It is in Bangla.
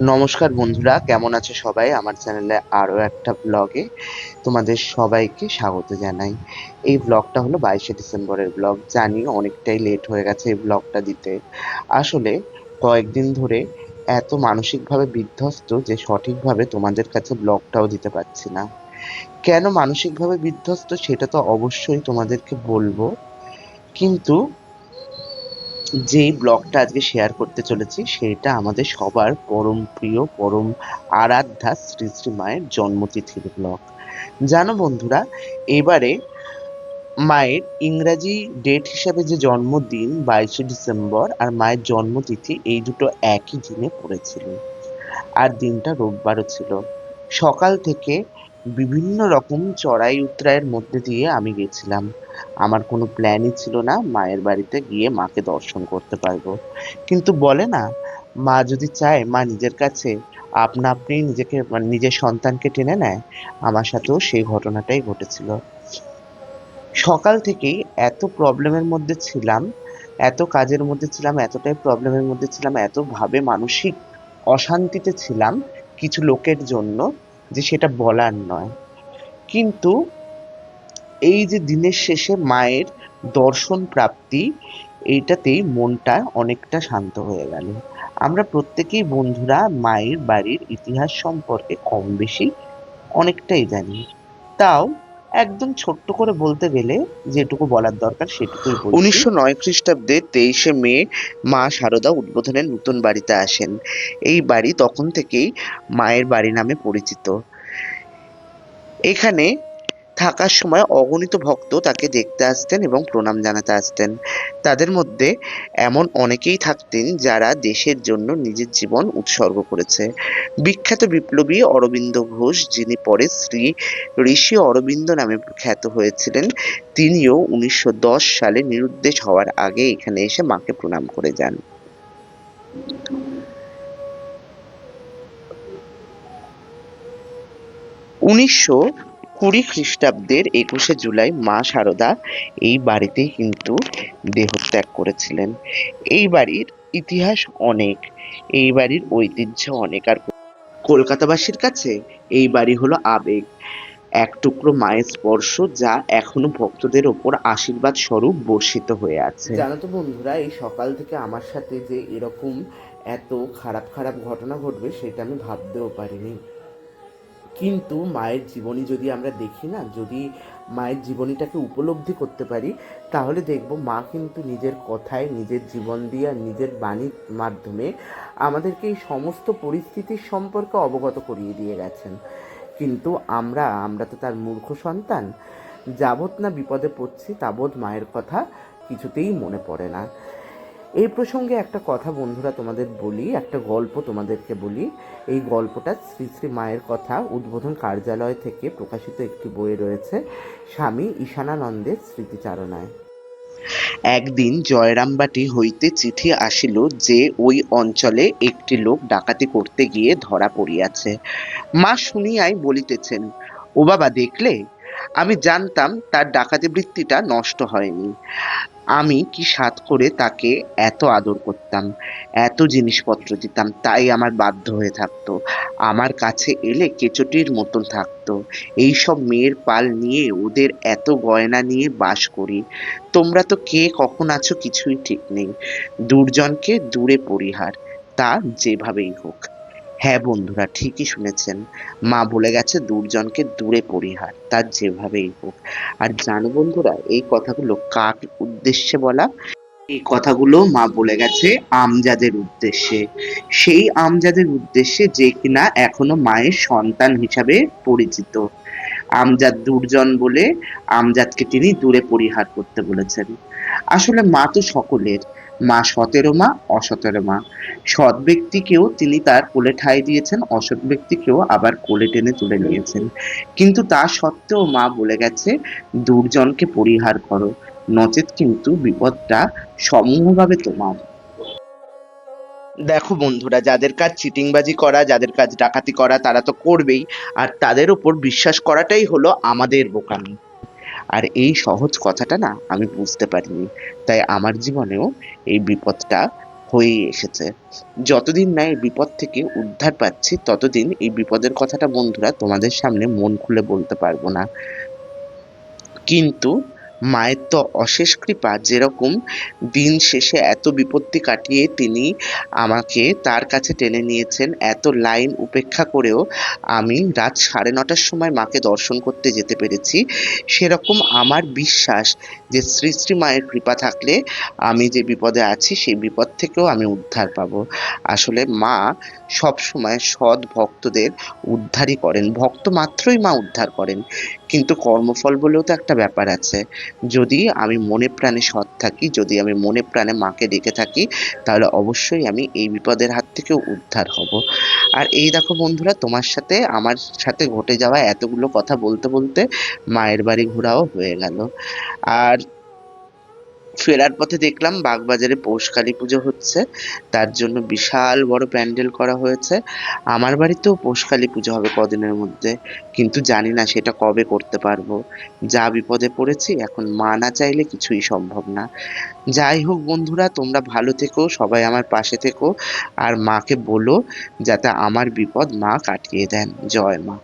নমস্কার বন্ধুরা, কেমন আছে সবাই? আমার চ্যানেলে আরও একটা ব্লগে তোমাদের সবাইকে স্বাগত জানাই। এই ব্লগটা হলো বাইশে ডিসেম্বরের ব্লগ জানি অনেকটাই লেট হয়ে গেছে এই ব্লগটা দিতে। আসলে কয়েকদিন ধরে এত মানসিকভাবে বিধ্বস্ত যে সঠিকভাবে তোমাদের কাছে ব্লগটাও দিতে পারছি না। কেন মানসিকভাবে বিধ্বস্ত সেটা তো অবশ্যই তোমাদেরকে বলব। কিন্তু যেই ব্লগটা আজকে শেয়ার করতে চলেছি, সেটা আমাদের সবার পরম প্রিয়, পরম আরাধ্যা শ্রী শ্রী মায়ের জন্মতিথির ব্লগ জানো বন্ধুরা, এবারে মায়ের ইংরাজি ডেট হিসাবে যে জন্মদিন, বাইশে ডিসেম্বর আর মায়ের জন্মতিথি, এই দুটো একই দিনে পড়েছিল। আর দিনটা রোববারও ছিল। সকাল থেকে বিভিন্ন রকম চড়াই উতরাইয়ের মধ্যে দিয়ে আমি গেছিলাম। আমার কোনো প্ল্যানই ছিল না মায়ের বাড়িতে গিয়ে মাকে দর্শন করতে পারব। কিন্তু বলে না, মা যদি চায়, মা নিজের কাছে, আপনা আপনি নিজেকে মানে নিজের সন্তানকে টেনে নেয়, আমার সাথেও সেই ঘটনাটাই ঘটেছিল। সকাল থেকেই এত প্রবলেমের মধ্যে ছিলাম, এত কাজের মধ্যে ছিলাম, এতটাই প্রবলেমের মধ্যে ছিলাম এত ভাবে মানসিক অশান্তিতে ছিলাম কিছু লোকের জন্য যে সেটা বলার নয়। কিন্তু এই যে দিনের শেষে মায়ের দর্শন প্রাপ্তি, এইটাতেই মনটা অনেকটা শান্ত হয়ে গেল। আমরা প্রত্যেকেই বন্ধুরা মায়ের বাড়ির ইতিহাস সম্পর্কে কম বেশি অনেকটাই জানি। তাও একদম ছোট্ট করে বলতে গেলে যেটুকু বলার দরকার সেটুকুই উনিশশো নয় খ্রিস্টাব্দে তেইশে মে মা শারদা উদ্বোধনের নতুন বাড়িতে আসেন। এই বাড়ি তখন থেকেই মায়ের বাড়ি নামে পরিচিত। এখানে থাকার সময় অগণিত ভক্ত তাকে দেখতে আসতেন এবং প্রণাম জানাতে আসতেন। তাদের মধ্যে এমন অনেকেই থাকতেন যারা দেশের জন্য নিজের জীবন উৎসর্গ করেছে। বিখ্যাত বিপ্লবী অরবিন্দ ঘোষ, যিনি পরে শ্রী ঋষি অরবিন্দ নামে খ্যাত হয়েছিলেন, তিনিও উনিশশো দশ সালে নিরুদ্দেশ হওয়ার আগে এখানে এসে মাকে প্রণাম করে যান। উনিশশো কুড়ি খ্রিস্টাব্দের একুশে জুলাই মা শারদা এই বাড়িতেই কিন্তু দেহত্যাগ করেছিলেন। এই বাড়ির ইতিহাস অনেক, এই বাড়ির ঐতিহ্য অনেক আর কলকাতাবাসীর কাছে এই বাড়ি হলো আবেগ। এক টুকরো মায়ের স্পর্শ যা এখনও ভক্তদের ওপর আশীর্বাদ স্বরূপ বর্ষিত হয়ে আছে। জানো তো বন্ধুরা, এই সকাল থেকে আমার সাথে যে এরকম এত খারাপ খারাপ ঘটনা ঘটবে, সেটা আমি ভাবতেও পারিনি। কিন্তু মায়ের জীবনী যদি আমরা দেখি না, যদি মায়ের জীবনীটাকে উপলব্ধি করতে পারি, তাহলে দেখব মা কিন্তু নিজের কথায়, নিজের জীবন দিয়ে আর নিজের বাণীর মাধ্যমে আমাদেরকে এই সমস্ত পরিস্থিতির সম্পর্কে অবগত করিয়ে দিয়ে গেছেন। কিন্তু আমরা আমরা তো তার মূর্খ সন্তান। যাবৎ না বিপদে পড়ছি, তাবৎ মায়ের কথা কিছুতেই মনে পড়ে না। এই প্রসঙ্গে একটা কথা বন্ধুরা তোমাদের বলি, একটা গল্প তোমাদেরকে বলি। এই গল্পটা শ্রী শ্রী মায়ের কথা উদ্বোধন কার্যালয় থেকে প্রকাশিত একটি বইয়ে রয়েছে, স্বামী ঈশানানন্দের স্মৃতিচারণায়। একদিন জয়রামবাটি হইতে চিঠি আসিল যে ওই অঞ্চলে একটি লোক ডাকাতি করতে গিয়ে ধরা পড়িয়াছে। মা শুনিয়াই বলিতেছেন, ও বাবা, দেখলে? আমি জানতাম তার ডাকাতি বৃত্তিটা নষ্ট হয়নি। আমি কি সাত করে তাকে এত আদর করতাম, এত জিনিসপত্র দিতাম, তাই আমার বাধ্য হয়ে থাকতো। আমার কাছে এলে কেচটির মতন থাকতো। এইসব মেয়ের পাল নিয়ে ওদের এত গয়না নিয়ে বাস করি। তোমরা তো কে কখন আছো কিছুই ঠিক নেই। দুর্জনকে দূরে পরিহার, তা যেভাবেই হোক। হ্যাঁ বন্ধুরা, ঠিকই শুনেছেন। মা বলে গেছে, দুর্জনকে দূরে পরিহার, তার যেভাবেই হোক। আর জানো বন্ধুরা, এই কথাগুলো কার উদ্দেশ্যে বলা? এই কথাগুলো মা বলে গেছে আমজাদের উদ্দেশ্যে। সেই আমজাদের উদ্দেশ্যে যে কিনা এখনও মায়ের সন্তান হিসাবে পরিচিত। আমজাদ দুর্জন বলে আমজাদকে তিনি দূরে পরিহার করতে বলেছেন। আসলে মা তো সকলের মা সতেরো মা, অসতেরো মা। সৎ ব্যক্তিকেও তিনি তার কোলে ঠাঁই দিয়েছেন, অসৎ ব্যক্তিকেও আবার কোলে টেনে তুলে নিয়েছেন। কিন্তু তা সত্ত্বেও মা বলে গেছে, দুর্জনকে পরিহার করো, নচেত কিন্তু বিপদটা সমূহভাবে তোমার। দেখো বন্ধুরা, যাদের কাজ চিটিংবাজি করা, যাদের কাজ ডাকাতি করা, তারা তো করবেই। আর তাদের উপর বিশ্বাস করাটাই হলো আমাদের বোকামি। আর এই সহজ কথাটা না আমি বুঝতে পারিনি। তাই আমার জীবনেও এই বিপদটা হয়েই এসেছে। যতদিন না এই বিপদ থেকে উদ্ধার পাচ্ছি, ততদিন এই বিপদের কথাটা বন্ধুরা তোমাদের সামনে মন খুলে বলতে পারব না। কিন্তু মায়ের তো অশেষ কৃপা, যেরকম দিন শেষে এত বিপত্তি কাটিয়ে তিনি আমাকে তার কাছে টেনে নিয়েছেন, এত লাইন উপেক্ষা করেও আমি রাত সাড়ে নটার সময় মাকে দর্শন করতে যেতে পেরেছি। সেরকম আমার বিশ্বাস যে শ্রী শ্রী মায়ের কৃপা থাকলে আমি যে বিপদে আছি, সেই বিপদ থেকেও আমি উদ্ধার পাবো। আসলে মা সব সময় সৎ ভক্তদের উদ্ধারই করেন। ভক্ত মাত্রই মা উদ্ধার করেন। কিন্তু কর্মফল বলেও তো একটা ব্যাপার আছে। যদি আমি মনে প্রাণে সৎ থাকি, যদি আমি মনে প্রাণে মাকে ডেকে থাকি, তাহলে অবশ্যই আমি এই বিপদের হাত থেকেও উদ্ধার হব। আর এই দেখো বন্ধুরা, তোমার সাথে, আমার সাথে ঘটে যাওয়া এতগুলো কথা বলতে বলতে মায়ের বাড়ি ঘোরাও হয়ে গেল। আর ফেরার পথে দেখলাম বাগবাজারে পৌষকালী পুজো হচ্ছে। তার জন্য বিশাল বড় প্যান্ডেল করা হয়েছে। আমার বাড়িতেও পৌষকালী পুজো হবে কদিনের মধ্যে। কিন্তু জানি না সেটা কবে করতে পারব। যা বিপদে পড়েছি, এখন মা না চাইলে কিছুই সম্ভব না। যাই হোক বন্ধুরা, তোমরা ভালো থেকো, সবাই আমার পাশে থেকো। আর মাকে বলো, যাতে আমার বিপদ মা কাটিয়ে দেন। জয় মা।